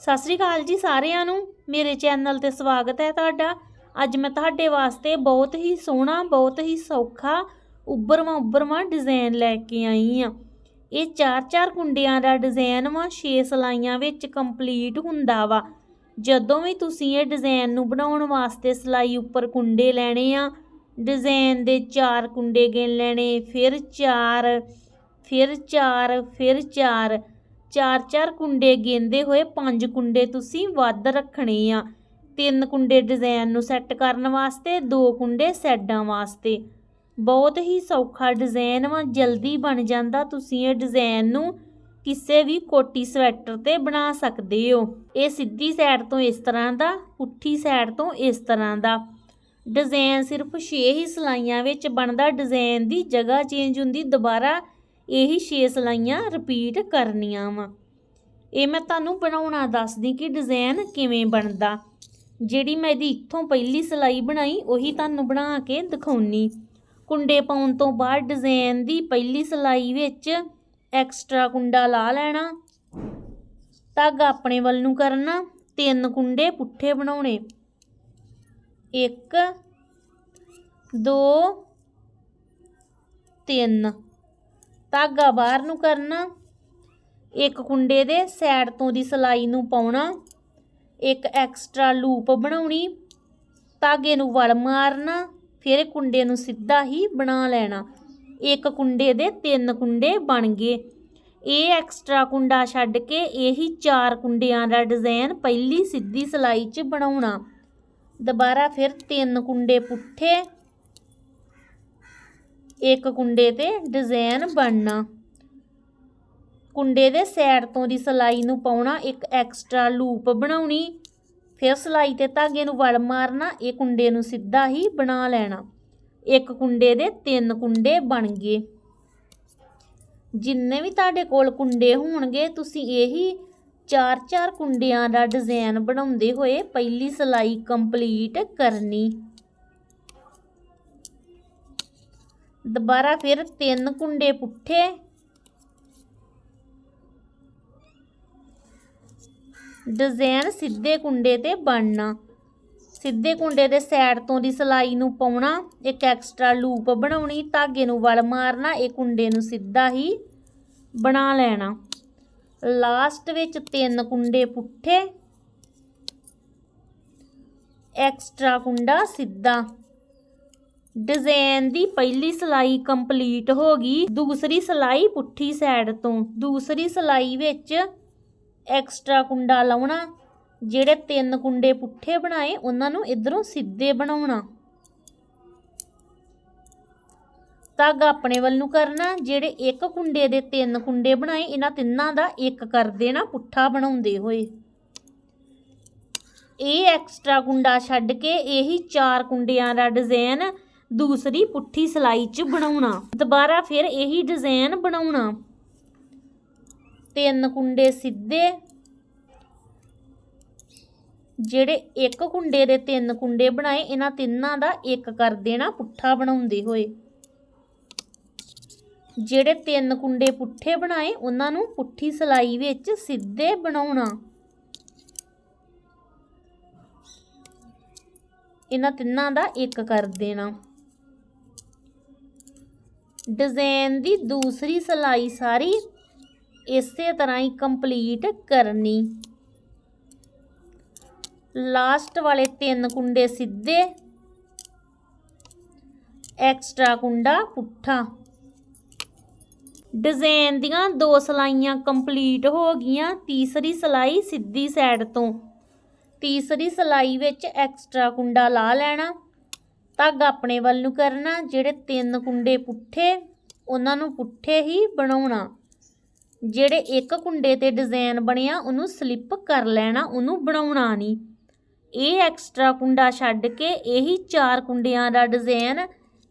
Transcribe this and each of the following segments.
ਸਤਿ ਸ੍ਰੀ ਅਕਾਲ ਜੀ ਸਾਰਿਆਂ ਨੂੰ। ਮੇਰੇ ਚੈਨਲ ਤੇ ਸਵਾਗਤ ਹੈ ਤੁਹਾਡਾ। ਅੱਜ ਮੈਂ ਤੁਹਾਡੇ ਵਾਸਤੇ ਬਹੁਤ ਹੀ ਸੋਹਣਾ, ਬਹੁਤ ਹੀ ਸੌਖਾ, ਉੱਭਰਵਾਂ ਉੱਭਰਵਾਂ ਡਿਜ਼ਾਈਨ ਲੈ ਕੇ ਆਈ ਆ ਇਹ ਚਾਰ ਚਾਰ ਕੁੰਡਿਆਂ ਦਾ ਡਿਜ਼ਾਈਨ ਵਾ 6 ਸਲਾਈਆਂ ਵਿੱਚ ਕੰਪਲੀਟ ਹੁੰਦਾ ਵਾ। ਜਦੋਂ ਵੀ ਤੁਸੀਂ ਇਹ ਡਿਜ਼ਾਈਨ ਨੂੰ ਬਣਾਉਣ ਵਾਸਤੇ ਸਲਾਈ ਉੱਪਰ ਕੁੰਡੇ ਲੈਣੇ ਆ ਡਿਜ਼ਾਈਨ ਦੇ ਚਾਰ ਕੁੰਡੇ ਗਿਣ ਲੈਣੇ, ਫਿਰ ਚਾਰ ਫਿਰ ਚਾਰ ਫਿਰ ਚਾਰ ਚਾਰ ਚਾਰ ਕੁੰਡੇ ਗੇਂਦੇ ਹੋਏ, ਪੰਜ ਕੁੰਡੇ ਤੁਸੀਂ ਵੱਧ ਰੱਖਣੇ ਆ। ਤਿੰਨ ਕੁੰਡੇ ਡਿਜ਼ਾਈਨ ਨੂੰ ਸੈੱਟ ਕਰਨ ਵਾਸਤੇ, ਦੋ ਕੁੰਡੇ ਸੈਡਾਂ ਵਾਸਤੇ। ਬਹੁਤ ਹੀ ਸੌਖਾ ਡਿਜ਼ਾਈਨ ਵਾ, ਜਲਦੀ ਬਣ ਜਾਂਦਾ। ਤੁਸੀਂ ਇਹ ਡਿਜ਼ਾਈਨ ਨੂੰ ਕਿਸੇ ਵੀ ਕੋਟੀ ਸਵੈਟਰ ਤੇ ਬਣਾ ਸਕਦੇ ਹੋ। ਇਹ ਸਿੱਧੀ ਸਾਈਡ ਤੋਂ ਇਸ ਤਰ੍ਹਾਂ ਦਾ, ਪੁੱਠੀ ਸਾਈਡ ਤੋਂ ਇਸ ਤਰ੍ਹਾਂ ਦਾ। ਡਿਜ਼ਾਈਨ ਸਿਰਫ 6 ਹੀ ਸਲਾਈਆਂ ਵਿੱਚ ਬਣਦਾ। ਡਿਜ਼ਾਈਨ ਦੀ ਜਗ੍ਹਾ ਚੇਂਜ ਹੁੰਦੀ, ਦੁਬਾਰਾ ਇਹੀ 6 ਸਲਾਈਆਂ ਰਿਪੀਟ ਕਰਨੀਆਂ ਵਾ। ਇਹ ਮੈਂ ਤੁਹਾਨੂੰ ਬਣਾਉਣਾ ਦੱਸਦੀ ਕਿ ਡਿਜ਼ਾਈਨ ਕਿਵੇਂ ਬਣਦਾ। ਜਿਹੜੀ ਮੈਂ ਇਹਦੀ ਇੱਥੋਂ ਪਹਿਲੀ ਸਲਾਈ ਬਣਾਈ, ਉਹੀ ਤੁਹਾਨੂੰ ਬਣਾ ਕੇ ਦਿਖਾਉਣੀ। ਕੁੰਡੇ ਪਾਉਣ ਤੋਂ ਬਾਅਦ ਡਿਜ਼ਾਈਨ ਦੀ ਪਹਿਲੀ ਸਲਾਈ ਵਿੱਚ ਐਕਸਟਰਾ ਕੁੰਡਾ ਲਾ ਲੈਣਾ। ਧਾਗਾ ਆਪਣੇ ਵੱਲ ਨੂੰ ਕਰਨਾ, ਤਿੰਨ ਕੁੰਡੇ ਪੁੱਠੇ ਬਣਾਉਣੇ। ਇੱਕ, ਦੋ, ਤਿੰਨ। ਧਾਗਾ ਬਾਹਰ ਨੂੰ ਕਰਨਾ, ਇੱਕ ਕੁੰਡੇ ਦੇ ਸਾਈਡ ਤੋਂ ਦੀ ਸਲਾਈ ਨੂੰ ਪਾਉਣਾ, ਇੱਕ ਐਕਸਟਰਾ ਲੂਪ ਬਣਾਉਣੀ, ਧਾਗੇ ਨੂੰ ਵਲ ਮਾਰਨਾ, ਫਿਰ ਕੁੰਡੇ ਨੂੰ ਸਿੱਧਾ ਹੀ ਬਣਾ ਲੈਣਾ। ਇੱਕ ਕੁੰਡੇ ਦੇ ਤਿੰਨ ਕੁੰਡੇ ਬਣ ਗਏ। ਇਹ ਐਕਸਟਰਾ ਕੁੰਡਾ ਛੱਡ ਕੇ ਇਹੀ ਚਾਰ ਕੁੰਡਿਆਂ ਦਾ ਡਿਜ਼ਾਈਨ ਪਹਿਲੀ ਸਿੱਧੀ ਸਲਾਈ 'ਚ ਬਣਾਉਣਾ। ਦੁਬਾਰਾ ਫਿਰ ਤਿੰਨ ਕੁੰਡੇ ਪੁੱਠੇ ਇੱਕ ਕੁੰਡੇ ਤੇ ਡਿਜ਼ਾਈਨ ਬਣਨਾ। ਕੁੰਡੇ ਦੇ ਸਾਈਡ ਤੋਂ ਦੀ ਸਲਾਈ ਨੂੰ ਪਾਉਣਾ, ਇੱਕ ਐਕਸਟਰਾ ਲੂਪ ਬਣਾਉਣੀ, ਫਿਰ ਸਲਾਈ ਤੇ ਧਾਗੇ ਨੂੰ ਵਲ ਮਾਰਨਾ, ਇਹ ਕੁੰਡੇ ਨੂੰ ਸਿੱਧਾ ਹੀ ਬਣਾ ਲੈਣਾ। ਇੱਕ ਕੁੰਡੇ ਦੇ ਤਿੰਨ ਕੁੰਡੇ ਬਣ ਗਏ। ਜਿੰਨੇ ਵੀ ਤੁਹਾਡੇ ਕੋਲ ਕੁੰਡੇ ਹੋਣਗੇ, ਤੁਸੀਂ ਇਹੀ ਚਾਰ ਚਾਰ ਕੁੰਡਿਆਂ ਦਾ ਡਿਜ਼ਾਈਨ ਬਣਾਉਂਦੇ ਹੋਏ ਪਹਿਲੀ ਸਲਾਈ ਕੰਪਲੀਟ ਕਰਨੀ। ਦੁਬਾਰਾ ਫਿਰ ਤਿੰਨ ਕੁੰਡੇ ਪੁੱਠੇ। ਡਿਜ਼ਾਈਨ ਸਿੱਧੇ ਕੁੰਡੇ ਤੇ ਬਣਨਾ। ਸਿੱਧੇ ਕੁੰਡੇ ਦੇ ਸਾਈਡ ਤੋਂ ਦੀ ਸਲਾਈ ਨੂੰ ਪਾਉਣਾ, ਇੱਕ ਐਕਸਟਰਾ ਲੂਪ ਬਣਾਉਣੀ, ਧਾਗੇ ਨੂੰ ਵਲ ਮਾਰਨਾ, ਇਹ ਕੁੰਡੇ ਨੂੰ ਸਿੱਧਾ ਹੀ ਬਣਾ ਲੈਣਾ। ਲਾਸਟ ਵਿੱਚ ਤਿੰਨ ਕੁੰਡੇ ਪੁੱਠੇ। ਐਕਸਟਰਾ ਕੁੰਡਾ ਸਿੱਧਾ। ਡਿਜ਼ਾਈਨ ਦੀ ਪਹਿਲੀ ਸਲਾਈ ਕੰਪਲੀਟ ਹੋ ਗਈ, ਦੂਸਰੀ ਸਲਾਈ ਪੁੱਠੀ ਸਾਈਡ ਤੋਂ। ਦੂਸਰੀ ਸਲਾਈ ਵਿੱਚ ਐਕਸਟਰਾ ਕੁੰਡਾ ਲਾਉਣਾ, ਜਿਹੜੇ ਤਿੰਨ ਕੁੰਡੇ ਪੁੱਠੇ ਬਣਾਏ, ਉਹਨਾਂ ਨੂੰ ਇਧਰੋਂ ਸਿੱਧੇ ਬਣਾਉਣਾ। ਧਾਗਾ ਆਪਣੇ ਵੱਲ ਨੂੰ ਕਰਨਾ, ਜਿਹੜੇ ਇੱਕ ਕੁੰਡੇ ਦੇ ਤਿੰਨ ਕੁੰਡੇ ਬਣਾਏ, ਇਹਨਾਂ ਤਿੰਨਾਂ ਦਾ ਇੱਕ ਕਰ ਦੇਣਾ, ਪੁੱਠਾ ਬਣਾਉਂਦੇ ਹੋਏ। ਇਹ ਐਕਸਟਰਾ ਕੁੰਡਾ ਛੱਡ ਕੇ, ਇਹੀ ਚਾਰ ਕੁੰਡਿਆਂ ਦਾ ਡਿਜ਼ਾਈਨ ਦੂਸਰੀ ਪੁੱਠੀ ਸਲਾਈ 'ਚ ਬਣਾਉਣਾ। ਦੁਬਾਰਾ ਫਿਰ ਇਹੀ ਡਿਜ਼ਾਈਨ ਬਣਾਉਣਾ। ਤਿੰਨ ਕੁੰਡੇ ਸਿੱਧੇ। ਜਿਹੜੇ ਇੱਕ ਕੁੰਡੇ ਦੇ ਤਿੰਨ ਕੁੰਡੇ ਬਣਾਏ, ਇਹਨਾਂ ਤਿੰਨਾਂ ਦਾ ਇੱਕ ਕਰ ਦੇਣਾ ਪੁੱਠਾ ਬਣਾਉਂਦੇ ਹੋਏ। ਜਿਹੜੇ ਤਿੰਨ ਕੁੰਡੇ ਪੁੱਠੇ ਬਣਾਏ, ਉਹਨਾਂ ਨੂੰ ਪੁੱਠੀ ਸਲਾਈ ਵਿੱਚ ਸਿੱਧੇ ਬਣਾਉਣਾ। ਇਹਨਾਂ ਤਿੰਨਾਂ ਦਾ ਇੱਕ ਕਰ ਦੇਣਾ। ਡਿਜ਼ਾਈਨ ਦੀ ਦੂਸਰੀ ਸਲਾਈ ਸਾਰੀ ਇਸੇ ਤਰ੍ਹਾਂ ਹੀ ਕੰਪਲੀਟ ਕਰਨੀ। ਲਾਸਟ ਵਾਲੇ ਤਿੰਨ ਕੁੰਡੇ ਸਿੱਧੇ। ਐਕਸਟਰਾ ਕੁੰਡਾ ਪੁੱਠਾ। ਡਿਜ਼ਾਈਨ ਦੀਆਂ ਦੋ ਸਲਾਈਆਂ ਕੰਪਲੀਟ ਹੋ ਗਈਆਂ, ਤੀਸਰੀ ਸਲਾਈ ਸਿੱਧੀ ਸਾਈਡ ਤੋਂ। ਤੀਸਰੀ ਸਲਾਈ ਵਿੱਚ ਐਕਸਟਰਾ ਕੁੰਡਾ ਲਾ ਲੈਣਾ। ਧਾਗਾ ਆਪਣੇ ਵੱਲ ਨੂੰ ਕਰਨਾ, ਜਿਹੜੇ ਤਿੰਨ ਕੁੰਡੇ ਪੁੱਠੇ, ਉਹਨਾਂ ਨੂੰ ਪੁੱਠੇ ਹੀ ਬਣਾਉਣਾ। ਜਿਹੜੇ ਇੱਕ ਕੁੰਡੇ ਤੇ ਡਿਜ਼ਾਈਨ ਬਣਿਆ, ਉਹਨੂੰ ਸਲਿੱਪ ਕਰ ਲੈਣਾ, ਉਹਨੂੰ ਬਣਾਉਣਾ ਨਹੀਂ। ਇਹ ਐਕਸਟਰਾ ਕੁੰਡਾ ਛੱਡ ਕੇ ਇਹੀ ਚਾਰ ਕੁੰਡਿਆਂ ਦਾ ਡਿਜ਼ਾਈਨ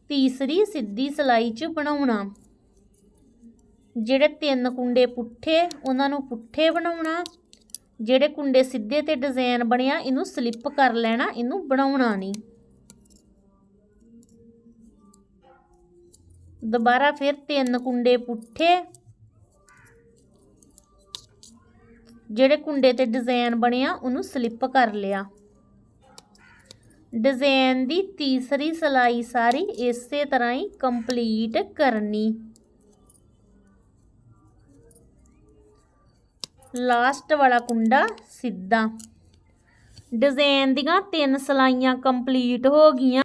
ਤੀਸਰੀ ਸਿੱਧੀ ਸਲਾਈ 'ਚ ਬਣਾਉਣਾ। ਜਿਹੜੇ ਤਿੰਨ ਕੁੰਡੇ ਪੁੱਠੇ, ਉਹਨਾਂ ਨੂੰ ਪੁੱਠੇ ਬਣਾਉਣਾ। ਜਿਹੜੇ ਕੁੰਡੇ ਸਿੱਧੇ ਤੇ ਡਿਜ਼ਾਈਨ ਬਣਿਆ, ਇਹਨੂੰ ਸਲਿੱਪ ਕਰ ਲੈਣਾ, ਇਹਨੂੰ ਬਣਾਉਣਾ ਨਹੀਂ। ਦੁਬਾਰਾ ਫਿਰ ਤਿੰਨ ਕੁੰਡੇ ਪੁੱਠੇ। ਜਿਹੜੇ ਕੁੰਡੇ ਤੇ ਡਿਜ਼ਾਈਨ ਬਣਿਆ ਉਹਨੂੰ ਸਲਿੱਪ ਕਰ ਲਿਆ। ਡਿਜ਼ਾਈਨ ਦੀ ਤੀਸਰੀ ਸਲਾਈ ਸਾਰੀ ਇਸੇ ਤਰ੍ਹਾਂ ਹੀ ਕੰਪਲੀਟ ਕਰਨੀ। ਲਾਸਟ ਵਾਲਾ ਕੁੰਡਾ ਸਿੱਧਾ। ਡਿਜ਼ਾਈਨ ਦੀਆਂ ਤਿੰਨ ਸਲਾਈਆਂ ਕੰਪਲੀਟ ਹੋ ਗਈਆਂ।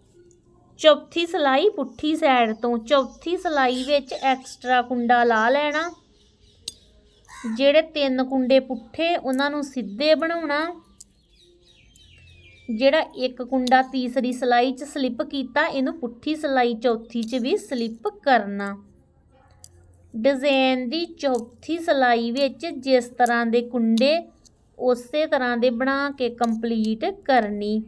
ਚੌਥੀ ਸਲਾਈ ਪੁੱਠੀ ਸਾਈਡ ਤੋਂ ਚੌਥੀ ਸਲਾਈ ਵਿੱਚ ਐਕਸਟਰਾ ਕੁੰਡਾ ਲਾ ਲੈਣਾ। ਜਿਹੜੇ ਤਿੰਨ ਕੁੰਡੇ ਪੁੱਠੇ, ਉਹਨਾਂ ਨੂੰ ਸਿੱਧੇ ਬਣਾਉਣਾ। ਜਿਹੜਾ ਇੱਕ ਕੁੰਡਾ ਤੀਸਰੀ ਸਲਾਈ 'ਚ ਸਲਿੱਪ ਕੀਤਾ, ਇਹਨੂੰ ਪੁੱਠੀ ਸਲਾਈ ਚੌਥੀ 'ਚ ਵੀ ਸਲਿੱਪ ਕਰਨਾ। ਡਿਜ਼ਾਈਨ ਦੀ ਚੌਥੀ ਸਲਾਈ ਵਿੱਚ ਜਿਸ ਤਰ੍ਹਾਂ ਦੇ ਕੁੰਡੇ, ਉਸੇ ਤਰ੍ਹਾਂ ਦੇ ਬਣਾ ਕੇ ਕੰਪਲੀਟ ਕਰਨੀ।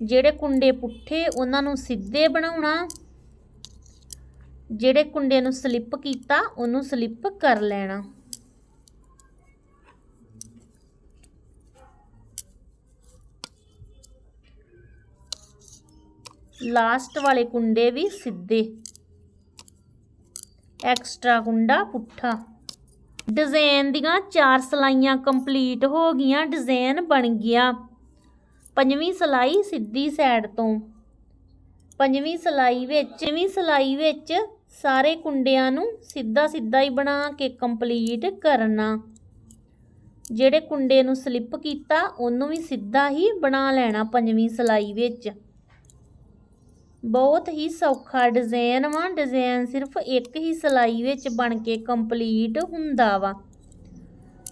ਜਿਹੜੇ ਕੁੰਡੇ ਪੁੱਠੇ ਉਹਨਾਂ ਨੂੰ ਸਿੱਧੇ ਬਣਾਉਣਾ, ਜਿਹੜੇ ਕੁੰਡੇ ਨੂੰ ਸਲਿੱਪ ਕੀਤਾ ਉਹਨੂੰ ਸਲਿੱਪ ਕਰ ਲੈਣਾ। ਲਾਸਟ ਵਾਲੇ ਕੁੰਡੇ ਵੀ ਸਿੱਧੇ। ਐਕਸਟਰਾ ਕੁੰਡਾ ਪੁੱਠਾ। ਡਿਜ਼ਾਈਨ ਦੀਆਂ ਚਾਰ ਸਲਾਈਆਂ ਕੰਪਲੀਟ ਹੋ ਗਈਆਂ ਡਿਜ਼ਾਈਨ ਬਣ ਗਿਆ। ਪੰਜਵੀਂ ਸਲਾਈ ਸਿੱਧੀ ਸਾਈਡ ਤੋਂ। ਪੰਜਵੀਂ ਸਲਾਈ ਵਿੱਚ ਪੰਜਵੀਂ ਸਲਾਈ ਵਿੱਚ ਸਾਰੇ ਕੁੰਡਿਆਂ ਨੂੰ ਸਿੱਧਾ ਸਿੱਧਾ ਹੀ ਬਣਾ ਕੇ ਕੰਪਲੀਟ ਕਰਨਾ। ਜਿਹੜੇ ਕੁੰਡੇ ਨੂੰ ਸਲਿੱਪ ਕੀਤਾ, ਉਹਨੂੰ ਵੀ ਸਿੱਧਾ ਹੀ ਬਣਾ ਲੈਣਾ ਪੰਜਵੀਂ ਸਲਾਈ ਵਿੱਚ। ਬਹੁਤ ਹੀ ਸੌਖਾ ਡਿਜ਼ਾਈਨ ਵਾ। ਡਿਜ਼ਾਈਨ ਸਿਰਫ ਇੱਕ ਹੀ ਸਲਾਈ ਵਿੱਚ ਬਣ ਕੇ ਕੰਪਲੀਟ ਹੁੰਦਾ ਵਾ।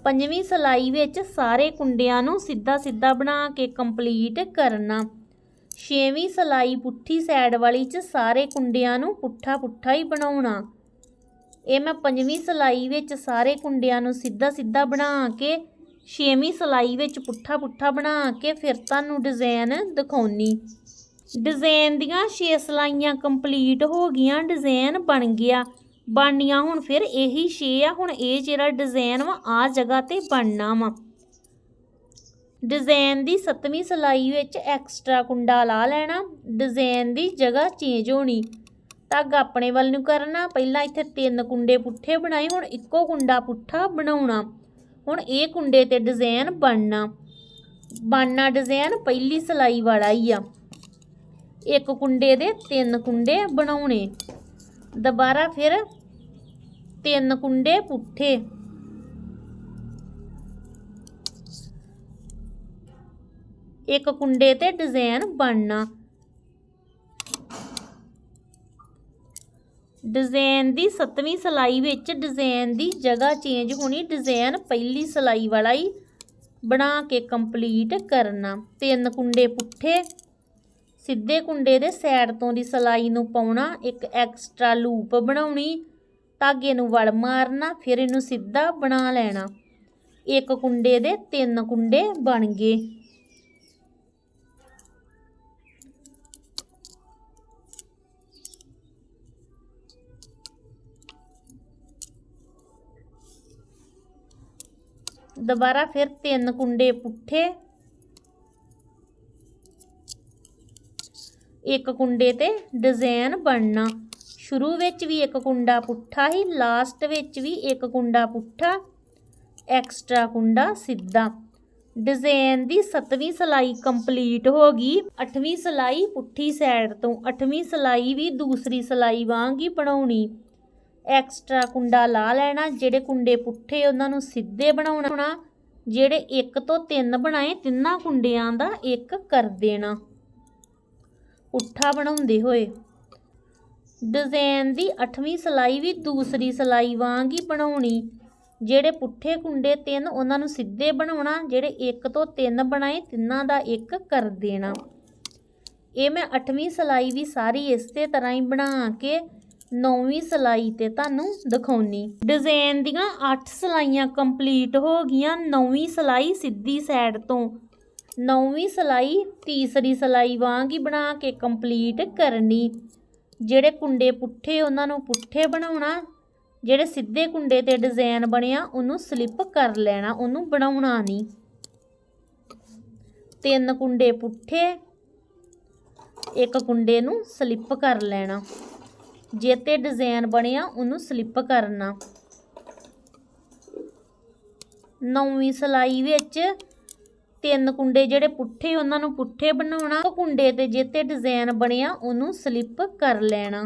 ਪੰਜਵੀਂ ਸਲਾਈ ਵਿੱਚ ਸਾਰੇ ਕੁੰਡਿਆਂ ਨੂੰ ਸਿੱਧਾ ਸਿੱਧਾ ਬਣਾ ਕੇ ਕੰਪਲੀਟ ਕਰਨਾ। ਛੇਵੀਂ ਸਲਾਈ ਪੁੱਠੀ ਸਾਈਡ ਵਾਲੀ 'ਚ ਸਾਰੇ ਕੁੰਡਿਆਂ ਨੂੰ ਪੁੱਠਾ ਪੁੱਠਾ ਹੀ ਬਣਾਉਣਾ। ਇਹ ਮੈਂ ਪੰਜਵੀਂ ਸਲਾਈ ਵਿੱਚ ਸਾਰੇ ਕੁੰਡਿਆਂ ਨੂੰ ਸਿੱਧਾ ਸਿੱਧਾ ਬਣਾ ਕੇ, ਛੇਵੀਂ ਸਲਾਈ ਵਿੱਚ ਪੁੱਠਾ ਪੁੱਠਾ ਬਣਾ ਕੇ ਫਿਰ ਤੁਹਾਨੂੰ ਡਿਜ਼ਾਈਨ ਦਿਖਾਉਣੀ। ਡਿਜ਼ਾਈਨ ਦੀਆਂ 6 ਸਲਾਈਆਂ ਕੰਪਲੀਟ ਹੋ ਗਈਆਂ ਡਿਜ਼ਾਈਨ ਬਣ ਗਿਆ। ਬਣਨੀਆਂ ਹੁਣ ਫਿਰ ਇਹੀ ਛੇ ਆ, ਹੁਣ ਇਹ ਜਿਹੜਾ ਡਿਜ਼ਾਈਨ ਵਾ ਆ ਜਗ੍ਹਾ ਤੇ ਬਣਨਾ ਵਾ। ਡਿਜ਼ਾਈਨ ਦੀ 7ਵੀਂ ਸਲਾਈ ਵਿੱਚ ਐਕਸਟਰਾ ਕੁੰਡਾ ਲਾ ਲੈਣਾ ਡਿਜ਼ਾਈਨ ਦੀ ਜਗ੍ਹਾ ਚੇਂਜ ਹੋਣੀ। ਧਾਗਾ ਆਪਣੇ ਵੱਲ ਨੂੰ ਕਰਨਾ, ਪਹਿਲਾਂ ਇੱਥੇ ਤਿੰਨ ਕੁੰਡੇ ਪੁੱਠੇ ਬਣਾਏ, ਹੁਣ ਇੱਕੋ ਕੁੰਡਾ ਪੁੱਠਾ ਬਣਾਉਣਾ। ਹੁਣ ਇਹ ਕੁੰਡੇ ਤੇ ਡਿਜ਼ਾਈਨ ਬਣਨਾ। ਬਣਨਾ ਡਿਜ਼ਾਈਨ ਪਹਿਲੀ ਸਲਾਈ ਵਾਲਾ ਹੀ ਆ। ਇੱਕ ਕੁੰਡੇ ਦੇ ਤਿੰਨ ਕੁੰਡੇ ਬਣਾਉਣੇ। ਦੁਬਾਰਾ ਫਿਰ ਤਿੰਨ ਕੁੰਡੇ ਪੁੱਠੇ। ਇੱਕ ਕੁੰਡੇ ਤੇ ਡਿਜ਼ਾਈਨ ਬਣਨਾ। ਡਿਜ਼ਾਈਨ ਦੀ 7ਵੀਂ ਸਲਾਈ ਵਿੱਚ ਡਿਜ਼ਾਈਨ ਦੀ ਜਗ੍ਹਾ ਚੇਂਜ ਹੋਣੀ ਡਿਜ਼ਾਈਨ ਪਹਿਲੀ ਸਲਾਈ ਵਾਲਾ ਹੀ ਬਣਾ ਕੇ ਕੰਪਲੀਟ ਕਰਨਾ। ਤਿੰਨ ਕੁੰਡੇ ਪੁੱਠੇ। ਸਿੱਧੇ ਕੁੰਡੇ ਦੇ ਸਾਈਡ ਤੋਂ ਦੀ ਸਲਾਈ ਨੂੰ ਪਾਉਣਾ, ਇੱਕ ਐਕਸਟਰਾ ਲੂਪ ਬਣਾਉਣੀ, ਧਾਗੇ ਨੂੰ ਵਲ ਮਾਰਨਾ, ਫਿਰ ਇਹਨੂੰ ਸਿੱਧਾ ਬਣਾ ਲੈਣਾ। ਇੱਕ ਕੁੰਡੇ ਦੇ ਤਿੰਨ ਕੁੰਡੇ ਬਣ ਗਏ। ਦੁਬਾਰਾ ਫਿਰ ਤਿੰਨ ਕੁੰਡੇ ਪੁੱਠੇ ਇੱਕ ਕੁੰਡੇ ਤੇ ਡਿਜ਼ਾਈਨ ਬਣਨਾ। ਸ਼ੁਰੂ ਵਿੱਚ ਵੀ ਇੱਕ ਕੁੰਡਾ ਪੁੱਠਾ ਹੀ ਲਾਸਟ ਵਿੱਚ ਵੀ ਇੱਕ ਕੁੰਡਾ ਪੁੱਠਾ, ਐਕਸਟਰਾ ਕੁੰਡਾ ਸਿੱਧਾ। ਡਿਜ਼ਾਈਨ ਦੀ 7ਵੀਂ ਸਲਾਈ ਕੰਪਲੀਟ ਹੋ ਗਈ। 8ਵੀਂ ਸਲਾਈ ਪੁੱਠੀ ਸਾਈਡ ਤੋਂ 8ਵੀਂ ਸਲਾਈ ਵੀ ਦੂਸਰੀ ਸਲਾਈ ਵਾਂਗ ਹੀ ਬਣਾਉਣੀ। ਐਕਸਟਰਾ ਕੁੰਡਾ ਲਾ ਲੈਣਾ, ਜਿਹੜੇ ਕੁੰਡੇ ਪੁੱਠੇ ਉਹਨਾਂ ਨੂੰ ਸਿੱਧੇ ਬਣਾਉਣਾ, ਜਿਹੜੇ ਇੱਕ ਤੋਂ ਤਿੰਨ ਬਣਾਏ ਤਿੰਨਾਂ ਕੁੰਡਿਆਂ ਦਾ ਇੱਕ ਕਰ ਦੇਣਾ। ਪੁੱਠਾ ਬਣਾਉਂਦੇ ਹੋਏ। ਡਿਜ਼ਾਈਨ ਦੀ 8ਵੀਂ ਸਲਾਈ ਵੀ ਦੂਸਰੀ ਸਲਾਈ ਵਾਂਗ ਹੀ ਬਣਾਉਣੀ। ਜਿਹੜੇ ਪੁੱਠੇ ਕੁੰਡੇ ਤਿੰਨ ਉਹਨਾਂ ਨੂੰ ਸਿੱਧੇ ਬਣਾਉਣਾ, ਜਿਹੜੇ ਇੱਕ ਤੋਂ ਤਿੰਨ ਬਣਾਏ ਤਿੰਨਾਂ ਦਾ ਇੱਕ ਕਰ ਦੇਣਾ। ਇਹ ਮੈਂ 8ਵੀਂ ਸਲਾਈ ਵੀ ਸਾਰੀ ਇਸੇ ਤਰ੍ਹਾਂ ਹੀ ਬਣਾ ਕੇ 9ਵੀਂ ਸਲਾਈ ਤੇ ਤੁਹਾਨੂੰ ਦਿਖਾਉਣੀ। ਡਿਜ਼ਾਈਨ ਦੀਆਂ 8 ਸਲਾਈਆਂ ਕੰਪਲੀਟ ਹੋ ਗਈਆਂ 9ਵੀਂ ਸਲਾਈ ਸਿੱਧੀ ਸਾਈਡ ਤੋਂ। ਨੌਵੀਂ ਸਲਾਈ ਤੀਸਰੀ ਸਲਾਈ ਵਾਂਗ ਹੀ ਬਣਾ ਕੇ ਕੰਪਲੀਟ ਕਰਨੀ। ਜਿਹੜੇ ਕੁੰਡੇ ਪੁੱਠੇ ਉਹਨਾਂ ਨੂੰ ਪੁੱਠੇ ਬਣਾਉਣਾ, ਜਿਹੜੇ ਸਿੱਧੇ ਕੁੰਡੇ ਤੇ ਡਿਜ਼ਾਈਨ ਬਣਿਆ ਉਹਨੂੰ ਸਲਿੱਪ ਕਰ ਲੈਣਾ, ਉਹਨੂੰ ਬਣਾਉਣਾ ਨਹੀਂ। ਤਿੰਨ ਕੁੰਡੇ ਪੁੱਠੇ, ਇੱਕ ਕੁੰਡੇ ਨੂੰ ਸਲਿੱਪ ਕਰ ਲੈਣਾ। ਜੇ ਤੇ ਡਿਜ਼ਾਈਨ ਬਣਿਆ ਉਹਨੂੰ ਸਲਿੱਪ ਕਰਨਾ। ਨੌਵੀਂ ਸਲਾਈ ਵਿੱਚ ਤਿੰਨ ਕੁੰਡੇ ਜਿਹੜੇ ਪੁੱਠੇ, ਉਹਨਾਂ ਨੂੰ ਪੁੱਠੇ ਬਣਾਉਣਾ, ਉਹ ਕੁੰਡੇ ਤੇ ਜਿੱਤੇ ਡਿਜ਼ਾਈਨ ਬਣਿਆ, ਉਹਨੂੰ ਸਲਿੱਪ ਕਰ ਲੈਣਾ।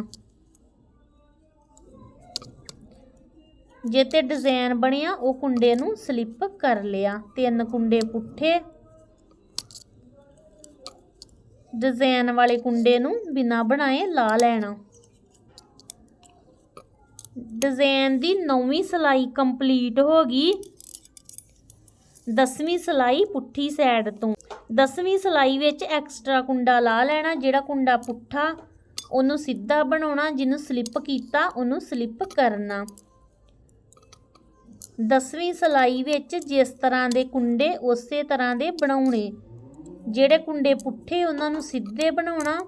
ਜਿੱਤੇ ਡਿਜ਼ਾਈਨ ਬਣਿਆ, ਉਹ ਕੁੰਡੇ ਨੂੰ ਸਲਿੱਪ ਕਰ ਲਿਆ। ਤਿੰਨ ਕੁੰਡੇ ਪੁੱਠੇ। ਡਿਜ਼ਾਈਨ ਵਾਲੇ ਕੁੰਡੇ ਨੂੰ ਬਿਨਾ ਬਣਾਏ ਲਾ ਲੈਣਾ। ਡਿਜ਼ਾਈਨ ਦੀ ਨੌਵੀਂ ਸਲਾਈ ਕੰਪਲੀਟ ਹੋ ਗਈ। ਦਸਵੀਂ ਸਲਾਈ ਪੁੱਠੀ ਸਾਈਡ ਤੋਂ। ਦਸਵੀਂ ਸਲਾਈ ਵਿੱਚ ਐਕਸਟਰਾ ਕੁੰਡਾ ਲਾ ਲੈਣਾ, ਜਿਹੜਾ ਕੁੰਡਾ ਪੁੱਠਾ, ਉਹਨੂੰ ਸਿੱਧਾ ਬਣਾਉਣਾ, ਜਿਹਨੂੰ ਸਲਿੱਪ ਕੀਤਾ, ਉਹਨੂੰ ਸਲਿੱਪ ਕਰਨਾ। ਦਸਵੀਂ ਸਲਾਈ ਵਿੱਚ ਜਿਸ ਤਰ੍ਹਾਂ ਦੇ ਕੁੰਡੇ, ਉਸੇ ਤਰ੍ਹਾਂ ਦੇ ਬਣਾਉਣੇ। ਜਿਹੜੇ ਕੁੰਡੇ ਪੁੱਠੇ, ਉਹਨਾਂ ਨੂੰ ਸਿੱਧੇ ਬਣਾਉਣਾ,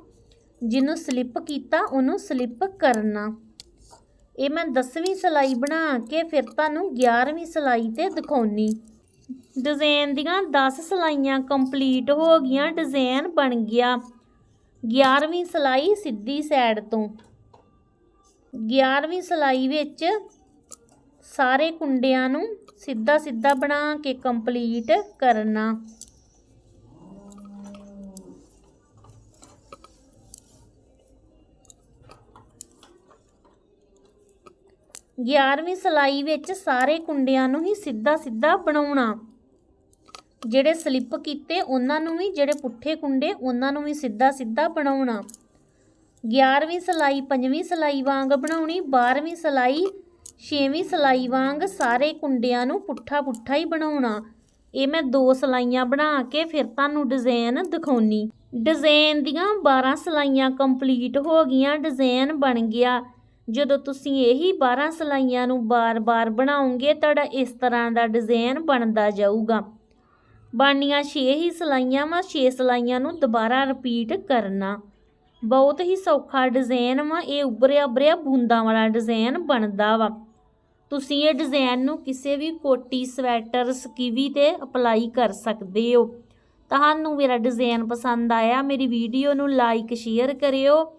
ਜਿਹਨੂੰ ਸਲਿੱਪ ਕੀਤਾ, ਉਹਨੂੰ ਸਲਿੱਪ ਕਰਨਾ। ਇਹ ਮੈਂ 10ਵੀਂ ਸਲਾਈ ਬਣਾ ਕੇ ਫਿਰ ਤੁਹਾਨੂੰ 11ਵੀਂ ਸਲਾਈ ਤੇ ਦਿਖਾਉਣੀ। ਡਿਜ਼ਾਈਨ ਦੀਆਂ 10 ਸਲਾਈਆਂ ਕੰਪਲੀਟ ਹੋ ਗਈਆਂ ਡਿਜ਼ਾਈਨ ਬਣ ਗਿਆ। 11ਵੀਂ ਸਲਾਈ ਸਿੱਧੀ ਸਾਈਡ ਤੋਂ। 11ਵੀਂ ਸਲਾਈ ਵਿੱਚ ਸਾਰੇ ਕੁੰਡਿਆਂ ਨੂੰ ਸਿੱਧਾ ਸਿੱਧਾ ਬਣਾ ਕੇ ਕੰਪਲੀਟ ਕਰਨਾ। ਗਿਆਰਵੀਂ ਸਲਾਈ ਵਿੱਚ ਸਾਰੇ ਕੁੰਡਿਆਂ ਨੂੰ ਹੀ ਸਿੱਧਾ ਸਿੱਧਾ ਬਣਾਉਣਾ। ਜਿਹੜੇ ਸਲਿੱਪ ਕੀਤੇ, ਉਹਨਾਂ ਨੂੰ ਵੀ ਜਿਹੜੇ ਪੁੱਠੇ ਕੁੰਡੇ, ਉਹਨਾਂ ਨੂੰ ਵੀ ਸਿੱਧਾ ਸਿੱਧਾ ਬਣਾਉਣਾ। 11ਵੀਂ ਸਲਾਈ 5ਵੀਂ ਸਲਾਈ ਵਾਂਗ ਬਣਾਉਣੀ 12ਵੀਂ ਸਲਾਈ 6ਵੀਂ ਸਲਾਈ ਵਾਂਗ ਸਾਰੇ ਕੁੰਡਿਆਂ ਨੂੰ ਪੁੱਠਾ ਪੁੱਠਾ ਹੀ ਬਣਾਉਣਾ। ਇਹ ਮੈਂ ਦੋ ਸਲਾਈਆਂ ਬਣਾ ਕੇ ਫਿਰ ਤੁਹਾਨੂੰ ਡਿਜ਼ਾਈਨ ਦਿਖਾਉਣੀ। ਡਿਜ਼ਾਈਨ ਦੀਆਂ 12 ਸਲਾਈਆਂ ਕੰਪਲੀਟ ਹੋ ਗਈਆਂ ਡਿਜ਼ਾਈਨ ਬਣ ਗਿਆ। ਜਦੋਂ ਤੁਸੀਂ ਇਹੀ 12 ਸਲਾਈਆਂ ਨੂੰ ਬਾਰ-ਬਾਰ ਬਣਾਉਂਗੇ ਤੁਹਾਡਾ ਇਸ ਤਰ੍ਹਾਂ ਦਾ ਡਿਜ਼ਾਈਨ ਬਣਦਾ ਜਾਊਗਾ। ਬਣਨੀਆਂ 6 ਹੀ ਸਲਾਈਆਂ ਵਾ 6 ਸਲਾਈਆਂ ਨੂੰ ਦੁਬਾਰਾ ਰਿਪੀਟ ਕਰਨਾ। ਬਹੁਤ ਹੀ ਸੌਖਾ ਡਿਜ਼ਾਈਨ ਵਾ, ਇਹ ਉੱਭਰਿਆ ਉੱਭਰਿਆ ਬੂੰਦਾਂ ਵਾਲਾ ਡਿਜ਼ਾਈਨ ਬਣਦਾ ਵਾ। ਤੁਸੀਂ ਇਹ ਡਿਜ਼ਾਈਨ ਨੂੰ ਕਿਸੇ ਵੀ ਕੋਟੀ, ਸਵੈਟਰ, ਸਕੀਵੀ ਤੇ ਅਪਲਾਈ ਕਰ ਸਕਦੇ ਹੋ। ਤੁਹਾਨੂੰ ਮੇਰਾ ਡਿਜ਼ਾਈਨ ਪਸੰਦ ਆਇਆ, ਮੇਰੀ ਵੀਡੀਓ ਨੂੰ ਲਾਈਕ ਸ਼ੇਅਰ ਕਰਿਓ।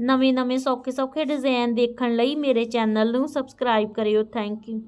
ਨਵੇਂ ਨਵੇਂ ਸੌਖੇ ਸੌਖੇ ਡਿਜ਼ਾਈਨ ਦੇਖਣ ਲਈ ਮੇਰੇ ਚੈਨਲ ਨੂੰ ਸਬਸਕ੍ਰਾਈਬ ਕਰਿਓ। Thank you